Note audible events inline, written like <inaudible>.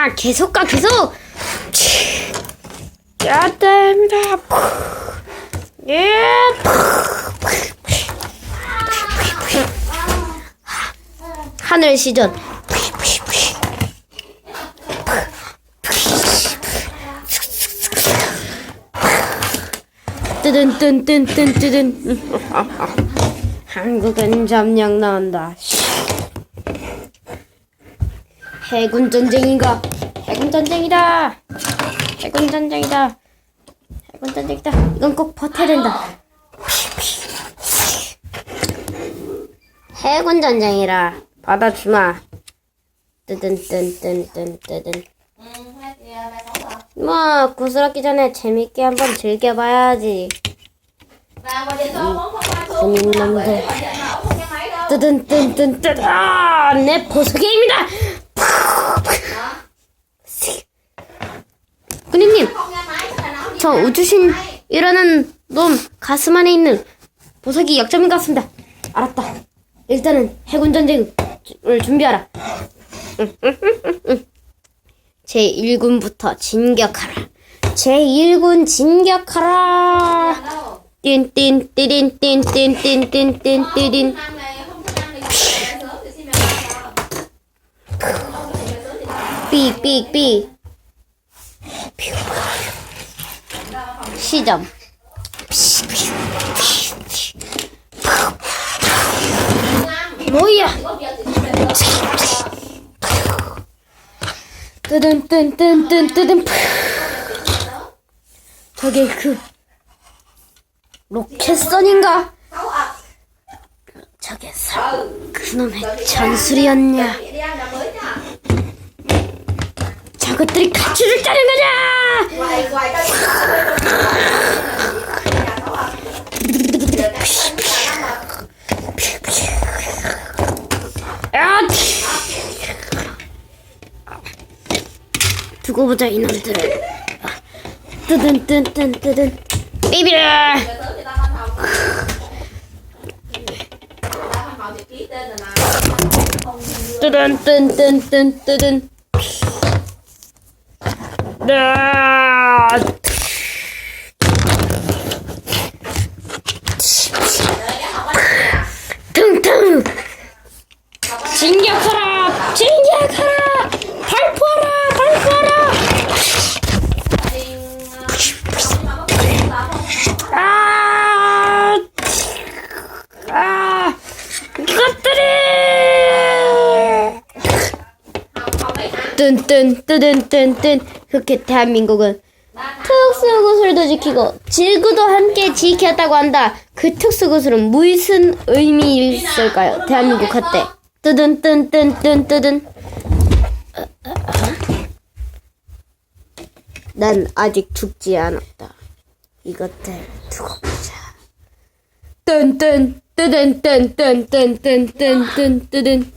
야, 계속 가, 계속! 야, 됩니다. 예, 하늘 시전. 뜨든 뜬뜬 뜬 뜨든 <laughs> 한국은 점령 나온다. 해군 전쟁인가? 해군 전쟁이다. 해군 전쟁이다. 해군 전쟁이다. 이건 꼭 버텨야 된다. 해군 전쟁이라 받아주마. 뜨든 뜬뜬 뜬 뜨든. 뭐 구스럽기 전에 재밌게 한번 즐겨봐야지. 군인 놈들. 뜨든 뜬뜬 뜨든. 아, 내 보석게임이다. 군인님, 저 우주신이라는 놈 가슴 안에 있는 보석이 약점인 것 같습니다. 알았다. 일단은 해군 전쟁을 준비하라. <laughs> 제1군부터 진격하라. 제 1군 진격하라. 띵띵띠딘띵띵띵띵띵띵 삑삑삑 시점 뭐야 뜨든 뜬 뜨든 저게 그 로켓선인가? 저게 사 그놈의 전술이었냐? 저것들이 가출을 짜는 거냐? 야! 두고 보자 이놈들을. 뜨든 뜬뜬 뜨든 삐비라. 뜨든 뜬 뜨든. 나. 퉁 진격하라! 진격하라! 발포하라! 발포하라! 아! 아! 이것들이! 뜬뜬 뜨든 뜬뜬 그렇게 대한민국은 특수구슬도 지키고 지구도 함께 지켰다고 한다. 그 특수구슬은 무슨 의미일까요? 대한민국 한때 뜨든 뜬뜬 뜬 뜨든 난 아직 죽지 않았다. 이것들 두고 보자. 뜬뜬 뜨든 뜬뜬 뜬뜬 뜬뜬 뜨든